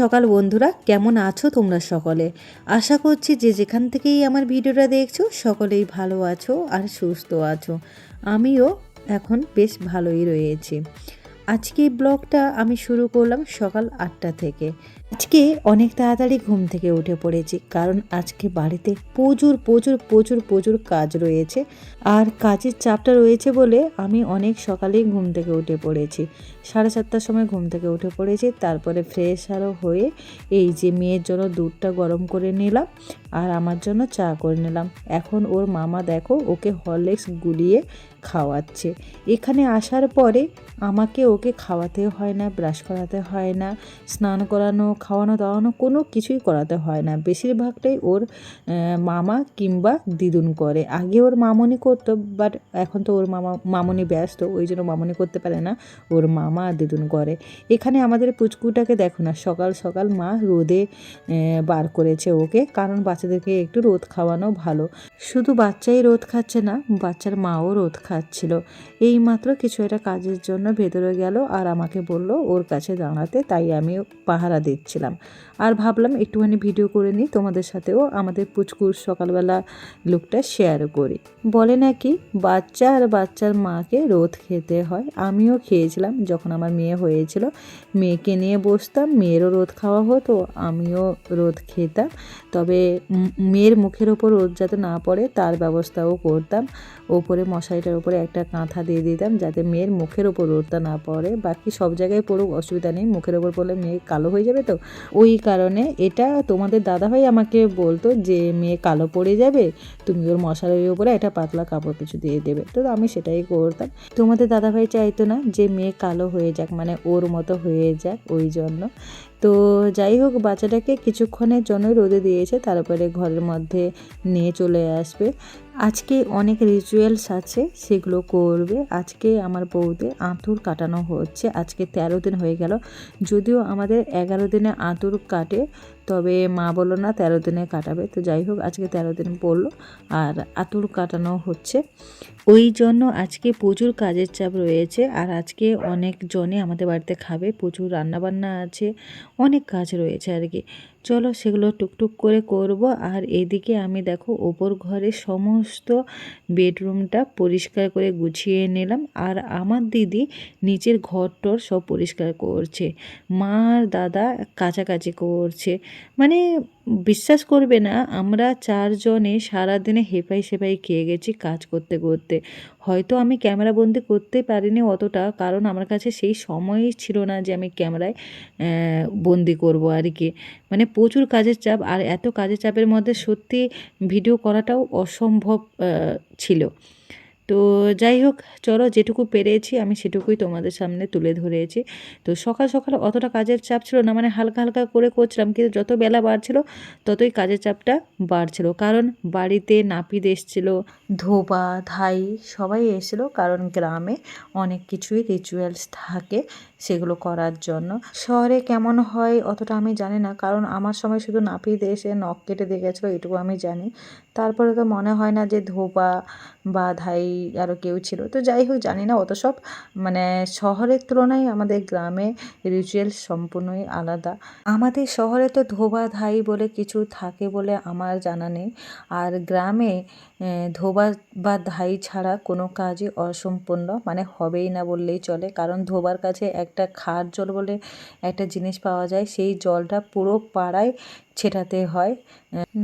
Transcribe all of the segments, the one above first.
সকাল বন্ধুরা, কেমন আছো তোমরা সকলে? আশা করছি যে যেখান থেকেই আমার ভিডিওটা দেখছ, সকলেই ভালো আছো আর সুস্থ আছো। আমিও এখন বেশ ভালোই রয়েছি। আজকে ব্লগটা আমি শুরু করলাম সকাল আটটা থেকে। আজকে অনেক তাড়াতাড়ি ঘুম থেকে উঠে পড়েছি, কারণ আজকে বাড়িতে প্রচুর প্রচুর প্রচুর প্রচুর কাজ রয়েছে। আর কাজের চাপটা রয়েছে বলে আমি অনেক সকালেই ঘুম থেকে উঠে পড়েছি। সাড়ে সাতটার সময় ঘুম থেকে উঠে পড়েছি, তারপরে ফ্রেশ আরও হয়ে এই যে মেয়ের জন্য দুধটা গরম করে নিলাম আর আমার জন্য চা করে নিলাম। এখন ওর মামা দেখো ওকে হরলিক্স গুলিয়ে খাওয়াচ্ছে। এখানে আসার পরে আমাকে ওকে খাওয়াতে হয় না ব্রাশ করাতে হয় না, স্নান করানো খাওয়ানো দাওয়ানো কোনো কিছুই করাতে হয় না। বেশিরভাগটাই ওর মামা কিংবা দিদুন করে। আগে ওর মামনি করতো বাট এখন তো ওর মামা, মামনি ব্যস্ত, ওই জন্য মামনি করতে পারে না, ওর মামা আর দিদুন করে। এখানে আমাদের পুচকুটাকে দেখো না, সকাল সকাল মা রোদে বার করেছে ওকে, কারণ বাচ্চাদেরকে একটু রোদ খাওয়ানো ভালো। শুধু বাচ্চাই রোদ খাচ্ছে না, বাচ্চার মাও রোদ খাচ্ছিল। এই মাত্র কিছু একটা কাজের জন্য ভেতরে গেল আর আমাকে বলল, ওর কাছে দাঁড়াতে। তাই আমি পাহারা দিচ্ছিলাম আর ভাবলাম একটুখানি ভিডিও করে নিই, তোমাদের সাথেও আমাদের পুচকুর সকালবেলা লুকটা শেয়ার করি। বলে নাকি, বাচ্চা আর বাচ্চার মাকে রোদ খেতে হয়। আমিও খেয়েছিলাম, যখন আমার মেয়ে হয়েছিল। মেয়েকে নিয়ে বসতাম, মেয়েরও রোদ খাওয়া হতো, আমিও রোদ খেতাম। তবে মেয়ের মুখের ওপর রোদ যাতে না পড়ে, তার ব্যবস্থাও করতাম। ওপরে মশারিটার উপরে একটা কাঁথা দিয়ে দিতাম, যাতে মেয়ের মুখের ওপর রোদটা না পড়ে। বাকি সব জায়গায় পড়ুক, অসুবিধা নেই। মুখের ওপর পড়লে মেয়ে কালো হয়ে যাবে তো? ওই কারণে এটা তোমাদের দাদাভাই আমাকে বলতো যে, মেয়ে কালো পড়ে যাবে, তুমি ওর মশারির উপরে একটা পাতলা কাপড় কিছু দিয়ে দেবে। তো আমি সেটাই করতাম। তোমাদের দাদাভাই চাইতো না যে, মেয়ে কালো হয়ে যাক মানে ওর মতো হয়ে যাক ওই জন্য। তো যাই হোক, বাচ্চাটাকে কিছুক্ষণের জন্যই রোদে দিয়েছে, তারপরে ঘরের মধ্যে নিয়ে চলে আসবে। আজকে অনেক রিচুয়ালস আছে, সেগুলো করবে। আজকে আমার বউতে আঁতুর কাটানো হচ্ছে। আজকে তেরো দিন হয়ে গেল। যদিও আমাদের এগারো দিনে আঁতুর কাটে, তবে মা বলল না তেরো দিনে কাটাবে। তো যাই হোক, আজকে তেরো দিন পড়ল আর আঁতুর কাটানো হচ্ছে। ওই জন্য আজকে প্রচুর কাজের চাপ রয়েছে আর আজকে অনেকজনে আমাদের বাড়িতে খাবে। প্রচুর রান্নাবান্না আছে, অনেক কাজ রয়েছে আর কি। চলো সেগুলো টুকটুক করে করব। আর এদিকে আমি দেখো ওপর ঘরে সমস্ত বেডরুমটা পরিষ্কার করে গুছিয়ে নিলাম। আর আমার দিদি নিচের ঘরটর সব পরিষ্কার করছে। মা আর দাদা কাছাকাছি করছে। মানে বিশ্বাস করবে না, আমরা চারজনে সারাদিনে হেপাই সেপাই খেয়ে গেছি কাজ করতে করতে। হয়তো আমি ক্যামেরা বন্দি করতে পারিনি অতটা, কারণ আমার কাছে সেই সময়ই ছিল না যে আমি ক্যামেরায় বন্দি করব আর কি। মানে প্রচুর কাজের চাপ, আর এত কাজের চাপের মধ্যে সত্যি ভিডিও করাটাও অসম্ভব ছিল। তো যাই হোক, চলো যেটুকু পেরেছি আমি সেটুকুই তোমাদের সামনে তুলে ধরেছি। তো সকাল সকাল অতটা কাজের চাপ ছিল না মানে হালকা হালকা করে করছিলাম, কিন্তু যত বেলা বাড়ছিল ততই কাজের চাপটা বাড়ছিল। কারণ বাড়িতে নাপিত এসছিল, ধোবা, ধাই সবাই এসেছিল, কারণ গ্রামে অনেক কিছুই রিচুয়ালস থাকে। সেগুলো করার জন্য। শহরে কেমন হয় অতটা আমি জানি না, কারণ আমার সময় শুধু নাপিত এসে নখ কেটে দিয়ে গেছিল এটুকু আমি জানি। তারপরে তো মনে হয় না যে ধোবা বা ধাই আরও কেউ ছিল। তো যাই হোক, জানি না অত সব। মানে শহরের তুলনায় আমাদের গ্রামে রিচুয়াল সম্পূর্ণই আলাদা। আমাদের শহরে তো ধোবা ধাই বলে কিছু থাকে বলে আমার জানা নেই। আর গ্রামে ধোবা বা ধাই ছাড়া কোনো কাজই অসম্পূর্ণ মানে হবেই না বললেই চলে। কারণ ধোবার কাছে একটা খার জল বলে একটা জিনিস পাওয়া যায়, সেই জলটা পুরো পাড়ায় ছেটাতে হয়।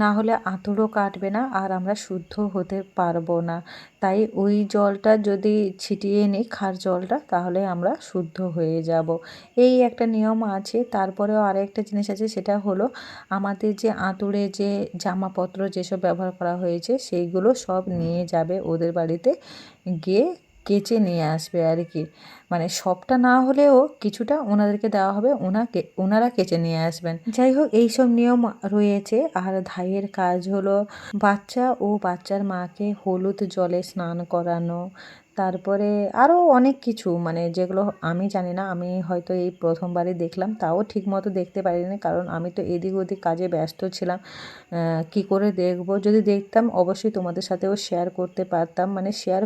না হলে আঁতুড়ও কাটবে না আর আমরা শুদ্ধ হতে পারব না। তাই ওই জলটা যদি ছিটিয়ে নিই খার জলটা, তাহলে আমরা শুদ্ধ হয়ে যাব। এই একটা নিয়ম আছে, তারপরেও আরেকটা জিনিস আছে, সেটা হলো আমাদের যে আঁতুড়ে যে জামাপত্র যেসব ব্যবহার করা হয়েছে, সেইগুলো সব নিয়ে যাবে ওদের বাড়িতে গিয়ে কেচে নিয়ে আসবে আর কি। মানে সবটা না হলেও কিছুটা ওনাদেরকে দেওয়া হবে, ওনাকে, ওনারা কেচে নিয়ে আসবেন। যাই হোক, এইসব নিয়ম রয়েছে। আর ধাইয়ের কাজ হলো বাচ্চা ও বাচ্চার মাকে হলুদ জলে স্নান করানো তারপরে আরও অনেক কিছু মানে যেগুলো আমি জানি না, আমি হয়তো এই প্রথমবারই দেখলাম, তাও ঠিক মতো দেখতে পারিনি, কারণ আমি তো এদিক ওদিক কাজে ব্যস্ত ছিলাম। কি করে দেখব? যদি দেখতাম, অবশ্যই তোমাদের সাথেও শেয়ার করতে পারতাম। মানে শেয়ার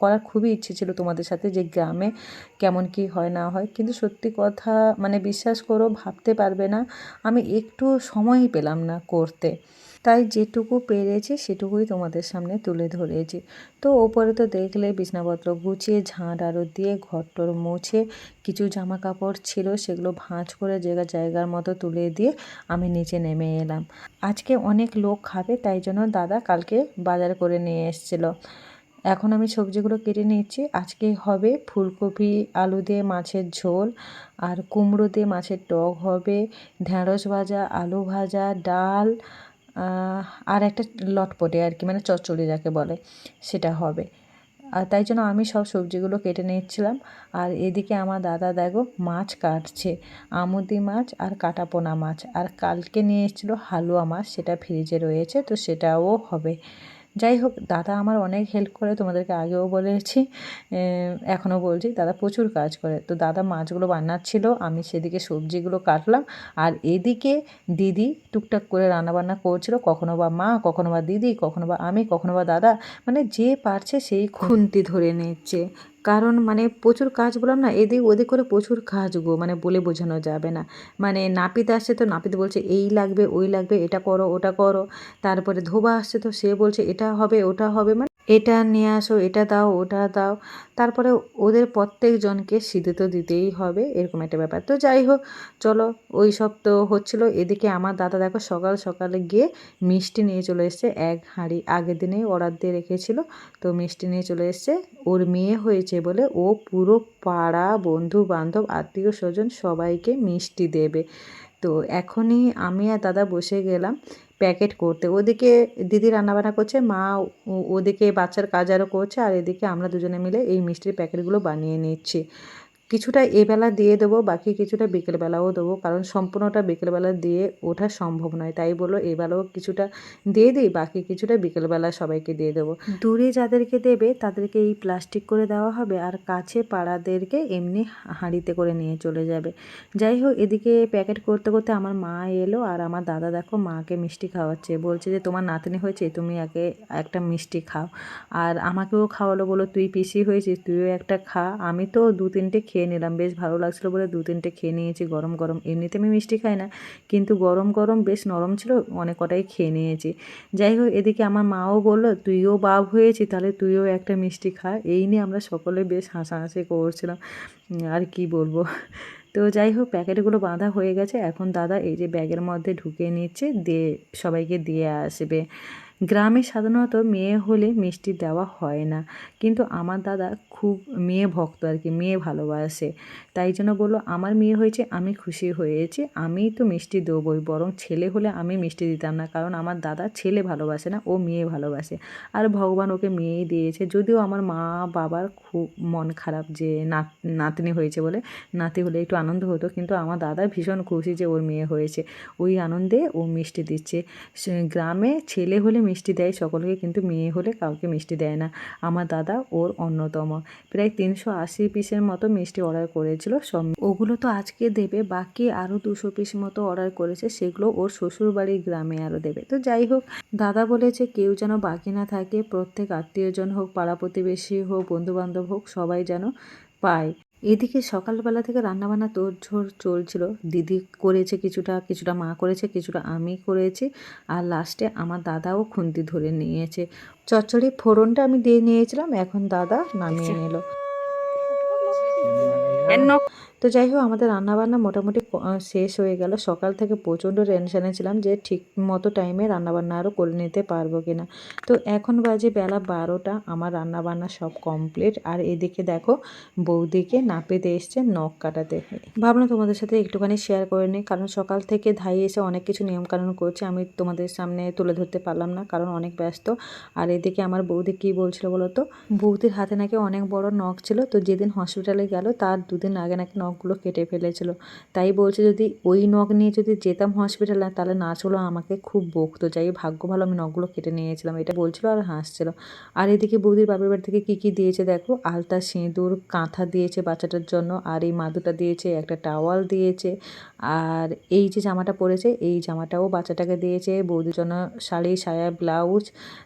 করার খুবই ইচ্ছে ছিল তোমাদের সাথে যে গ্রামে কেমন কি হয়, না হয়। কিন্তু সত্যি কথা মানে বিশ্বাস করো, ভাবতে পারবে না, আমি একটু সময়ই পেলাম না করতে। তাই যেটুকু পেরেছি সেটুকুই তোমাদের সামনে তুলে ধরেছি। তো ওপরে তো দেখলে বিছনাপত্র গুছিয়ে, ঝাঁট আরও দিয়ে ঘরটর মুছে, কিছু জামা কাপড় ছিল সেগুলো ভাঁজ করে জায়গা জায়গার মতো তুলে দিয়ে আমি নিচে নেমে এলাম। আজকে অনেক লোক খাবে, তাই জন্য দাদা কালকে বাজার করে নিয়ে এসেছিল। এখন আমি সবজিগুলো কেটে নিচ্ছি। আজকে হবে ফুলকপি, আলু দিয়ে মাছের ঝোল, আর কুমড়ো দিয়ে মাছের টক হবে ঢ্যাঁড়স ভাজা, আলু ভাজা, ডাল আর একটা লটপটে আর কি মানে চচ্চড়ি যাকে বলে, সেটা হবে। আর তাই জন্য আমি সব সবজিগুলো কেটে নিচ্ছিলাম। আর এদিকে আমার দাদা দেখো মাছ কাটছে, আমুদি মাছ আর কাটাপোনা মাছ। আর কালকে নিয়ে এসেছিল হালুয়া মাছ, সেটা ফ্রিজে রয়েছে, তো সেটাও হবে। যাই হোক দাদা আমার অনেক হেল্প করে, তোমাদেরকে আগেও বলেছি এখনও বলছি, দাদা প্রচুর কাজ করে। তো দাদা মাছগুলো বানাচ্ছিল, আমি সেদিকে সবজিগুলো কাটলাম, আর এদিকে দিদি টুকটাক করে রান্নাবান্না করছিল, কখনো বা মা, কখনো বা দিদি, কখনো বা আমি, কখনো বা দাদা মানে যে পারছে সেই খুন্তি ধরে নিচ্ছে। কারণ মানে প্রচুর কাজ বললাম না, এদিক ওদিক করে প্রচুর কাজ গো মানে বলে বোঝানো যাবে না। মানে নাপিত আসছে তো, নাপিত বলছে, এই লাগবে, ওই লাগবে, এটা করো, ওটা করো। তারপরে ধোবা আসছে তো, সে বলছে, এটা হবে, ওটা হবে। মানে এটা নিয়ে আসো, এটা দাও, ওটা দাও। তারপরে ওদের প্রত্যেকজনকে সিদ্ধে তো দিতেই হবে, এরকম একটা ব্যাপার। তো যাই হোক, চলো ওই সব তো হচ্ছিল। এদিকে আমার দাদা দেখো সকাল সকালে গিয়ে মিষ্টি নিয়ে চলে এসছে, এক হাঁড়ি। আগের দিনেই অর্ডার দিয়ে রেখেছিল, তো মিষ্টি নিয়ে চলে এসছে। ওর মেয়ে হয়েছে বলে ও পুরো পাড়া বন্ধু বান্ধব আত্মীয় স্বজন সবাইকে মিষ্টি দেবে। তো এখনই আমি আর দাদা বসে গেলাম প্যাকেট করতে। ওদিকে দিদি রান্নাবান্না করছে, মা ওদিকে বাচ্চার কাজ আরও করছে, আর এদিকে আমরা দুজনে মিলে এই মিষ্টির প্যাকেটগুলো বানিয়ে নিচ্ছি। কিছুটা এবেলা দিয়ে দেবো, বাকি কিছুটা বিকেলবেলাও দেবো। কারণ সম্পূর্ণটা বিকেলবেলা দিয়ে ওঠা সম্ভব নয়। তাই বলো এবেলাও কিছুটা দিয়ে দিই, বাকি কিছুটা বিকেলবেলা সবাইকে দিয়ে দেবো। দূরে যাদেরকে দেবে, তাদেরকে এই প্লাস্টিক করে দেওয়া হবে আর কাছে পাড়াদেরকে এমনি হাঁড়িতে করে নিয়ে চলে যাবে। যাই হোক, এদিকে প্যাকেট করতে করতে আমার মা এলো আর আমার দাদা দেখো মাকে মিষ্টি খাওয়াচ্ছে। বলছে যে, তোমার নাতনি হয়েছে, তুমি আগে একটা মিষ্টি খাও। আর আমাকেও খাওয়ালো বলো, তুই পিসি হয়েছিস, তুইও একটা খা। আমি তো দু তিনটে খেয়ে নিলাম। বেশ ভালো লাগছিল বলে দু তিনটে খেয়ে নিয়েছি, গরম গরম। এমনিতে আমি মিষ্টি খাই না, কিন্তু গরম গরম বেশ নরম ছিল, অনেক কটাই খেয়ে নিয়েছি। যাই হোক, এদিকে আমার মাও বলল, তুইও বাপ হয়েছি, তাহলে তুইও একটা মিষ্টি খা। এই নিয়ে আমরা সকলে বেশ হাসাহাসি করছিলাম আর কি বলব। তো যাই হোক, প্যাকেটগুলো বাঁধা হয়ে গেছে। এখন দাদা এই যে ব্যাগের মধ্যে ঢুকিয়ে নিচ্ছে, দিয়ে সবাইকে দিয়ে আসবে। গ্রামে সাধারণত মেয়ে হলে মিষ্টি দেওয়া হয় না। কিন্তু আমার দাদা খুব মেয়ে ভক্ত আর কি, মেয়ে ভালোবাসে। তাই জন্য বলল, আমার মেয়ে হয়েছে, আমি খুশি হয়েছি আমি তো মিষ্টি দেবই, বরং ছেলে হলে আমি মিষ্টি দিতাম না, কারণ আমার দাদা ছেলে ভালোবাসে না, ও মেয়ে ভালোবাসে। আর ভগবান ওকে মেয়েই দিয়েছে। যদিও আমার মা বাবার খুব মন খারাপ যে নাত নাতনি হয়েছে বলে, নাতি হলে একটু আনন্দ হতো, কিন্তু আমার দাদা ভীষণ খুশি যে ওর মেয়ে হয়েছে। ওই আনন্দে ও মিষ্টি দিচ্ছে। গ্রামে ছেলে হলে মিষ্টি দেয়, সকলকে কিন্তু মেয়ে হলে কাউকে মিষ্টি দেয় না। আমার দাদা ওর অন্যতম। প্রায় তিনশো আশি পিসের মতো মিষ্টি অর্ডার করেছিল। সব ওগুলো তো আজকে দেবে, বাকি আরও দুশো পিস মতো অর্ডার করেছে, সেগুলো ওর শ্বশুর বাড়ির গ্রামে আরও দেবে। তো যাই হোক, দাদা বলেছে কেউ যেন বাকি না থাকে, প্রত্যেক আত্মীয়জন হোক, পাড়া প্রতিবেশী হোক, বন্ধুবান্ধব হোক, সবাই যেন পায়। এদিকে সকালবেলা থেকে রান্নাবান্না তোড়ঝোড় চলছিল। দিদি করেছে কিছুটা কিছুটা মা করেছে কিছুটা আমি করেছি। আর লাস্টে আমার দাদাও খুন্তি ধরে নিয়েছে। চচ্চড়ি ফোড়নটা আমি দিয়ে নিয়েছিলাম এখন দাদা নামিয়ে নিল। তো যাই হোক আমাদের রান্নাবান্না মোটামুটি শেষ হয়ে গেল। সকাল থেকে প্রচণ্ড টেনশানে ছিলাম যে ঠিক মতো টাইমে রান্নাবান্না আরও করে নিতে পারব কিনা। তো এখন বাজে বেলা বারোটা, আমার রান্নাবান্না সব কমপ্লিট। আর এদিকে দেখো, বৌদিকে নাপিতে এসছে নখ কাটাতে ভাবলাম তোমাদের সাথে একটুখানি শেয়ার করে নিই, কারণ সকাল থেকে ধাই এসে অনেক কিছু নিয়মকানুন করছে, আমি তোমাদের সামনে তুলে ধরতে পারলাম না, কারণ অনেক ব্যস্ত। আর এদিকে আমার বৌদি কী বলছিল বলো তো? বৌদির হাতে নাকি অনেক বড় নখ ছিল, তো যেদিন হসপিটালে গেল, তার দুদিন আগে নাকি নখ নখগুলো কেটে ফেলেছিল। তাই বলছে, যদি ওই নখ নিয়ে যদি যেতাম হসপিটালে তাহলে নাচগুলো আমাকে খুব বকতো। যাই ভাগ্য ভালো, আমি নখগুলো কেটে নিয়েছিলাম এটা বলছিল আর হাসছিল। আর এদিকে বৌদির বাপের বাড়ি থেকে কী কী দিয়েছে দেখো? আলতা সিঁদুর, কাঁথা দিয়েছে বাচ্চাটার জন্য, আর এই মাদুটা দিয়েছে, একটা টাওয়াল দিয়েছে। আর এই যে জামাটা পরেছে, এই জামাটাও বাচ্চাটাকে দিয়েছে। বৌদির জন্য শাড়ি, সায়া, ব্লাউজ।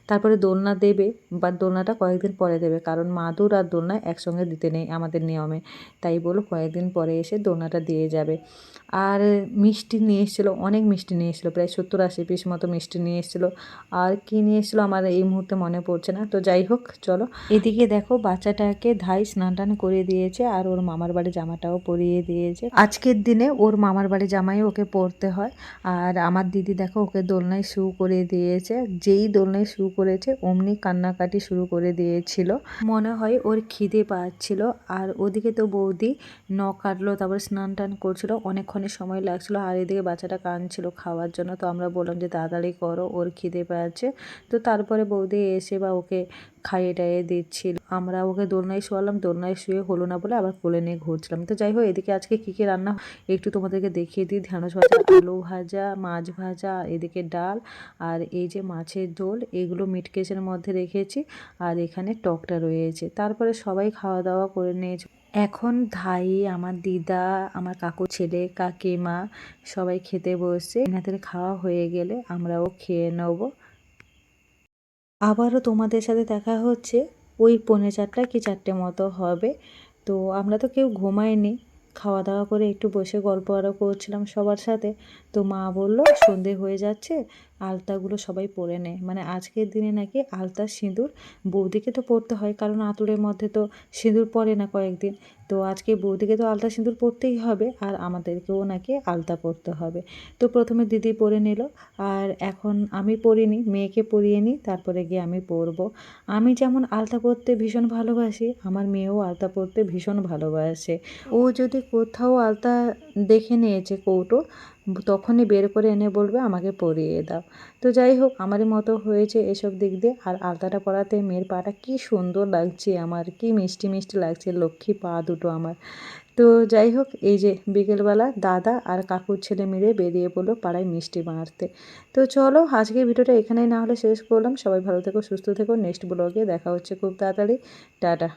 তারপরে দোলনা দেবে, বা দোলনাটা কয়েকদিন পরে দেবে। কারণ মাদুর আর দোলনা একসঙ্গে দিতে নেই আমাদের নিয়মে। তাই বলো কয়েকদিন পরে এসে দোলনাটা দিয়ে যাবে। আর মিষ্টি নিয়ে এসেছিল, অনেক মিষ্টি নিয়ে এসেছিল, প্রায় সত্তর আশি পিস মতো মিষ্টি নিয়ে এসেছিল। আর কী নিয়ে এসেছিল আমার এই মুহূর্তে মনে পড়ছে না, তো যাই হোক, চলো। এদিকে দেখো, বাচ্চাটাকে ধাই স্নান টান করে দিয়েছে আর ওর মামার বাড়ি জামাটাও পরিয়ে দিয়েছে। আজকের দিনে ওর মামার বাড়ি জামাই ওকে পরতে হয়। আর আমার দিদি দেখো, ওকে দোলনায় শু করে দিয়েছে। যেই দোলনায় শু করেছে, অমনি কান্নাকাটি শুরু করে দিয়েছিল। মনে হয় ওর খিদে পাচ্ছিল। আর ওদিকে তো বৌদি নখ কাটলো, তারপরে স্নান টান করছিল অনেকক্ষণের সময় লাগছিল, আর এদিকে বাচ্চাটা কাঁদছিল খাওয়ার জন্য। তো আমরা বললাম যে, তাড়াতাড়ি করো, ওর খিদে পাচ্ছে তো তারপরে বৌদি এসে বা ওকে খাইয়ে টাইয়ে দিচ্ছিল। আমরা ওকে দোলনায় শোয়ালাম, দোলনায় শুয়ে হলো না বলে আবার কোলে নিয়ে ঘুরছিলাম। তো যাই হোক, এদিকে আজকে কী কী রান্না একটু তোমাদেরকে দেখিয়ে দিই। ঢ্যাঁড়স ভাজা, আলু ভাজা, মাছ ভাজা এদিকে ডাল, আর এই যে মাছের ঝোল, এগুলো মিট কেসের মধ্যে রেখেছি, আর এখানে টকটা রয়েছে। তারপরে সবাই খাওয়া দাওয়া করে নিয়েছে। এখন ধাই আমার দিদা, আমার কাকু ছেলে, কাকিমা সবাই খেতে বসছে। এনাদের খাওয়া হয়ে গেলে আমরাও খেয়ে নেব। আবারও তোমাদের সাথে দেখা হচ্ছে। ওই পৌনে চারটা কি চারটে মতো হবে। তো আমরা তো কেউ ঘুমাইনি। খাওয়া দাওয়া করে একটু বসে গল্প আরও করছিলাম সবার সাথে। তো মা বলল, সন্ধে হয়ে যাচ্ছে। আলতাগুলো সবাই পরে নেয়। মানে আজকের দিনে নাকি আলতা, সিঁদুর, বৌদিকে তো পরতে হয়, কারণ আতুরের মধ্যে তো সিঁদুর পরে না কয়েকদিন। তো আজকে বৌদিকে তো আলতা, সিঁদুর পরতেই হবে আর আমাদেরকেও নাকি আলতা পরতে হবে। তো প্রথমে দিদি পরে নিল, আর এখন আমি পরিনি, মেয়েকে পরিয়ে নিই, তারপরে গিয়ে আমি পরবো। আমি যেমন আলতা পরতে ভীষণ ভালোবাসি, আমার মেয়েও আলতা পরতে ভীষণ ভালোবাসে। ও যদি কোথাও আলতা দেখে নিয়েছে কৌটো তখনই বের করে এনে বলবে, আমাকে পরিয়ে দাও। তো যাই হোক, আমারই মতো হয়েছে এসব দিক দিয়ে। আর আলতাটা পরাতে মেয়ের পাটা কি সুন্দর লাগছে আমার, কি মিষ্টি মিষ্টি লাগছে, লক্ষ্মী পা দুটো আমার। তো যাই হোক, এই যে বিকেলবেলা দাদা আর কাকুর ছেলে মিলে বেরিয়ে পড়ল পাড়ায় মিষ্টি বানাতে। তো চলো, আজকের ভিডিওটা এখানেই না হলে শেষ করলাম। সবাই ভালো থেকো, সুস্থ থেকো। নেক্সট ব্লগে দেখা হচ্ছে খুব তাড়াতাড়ি। টাটা।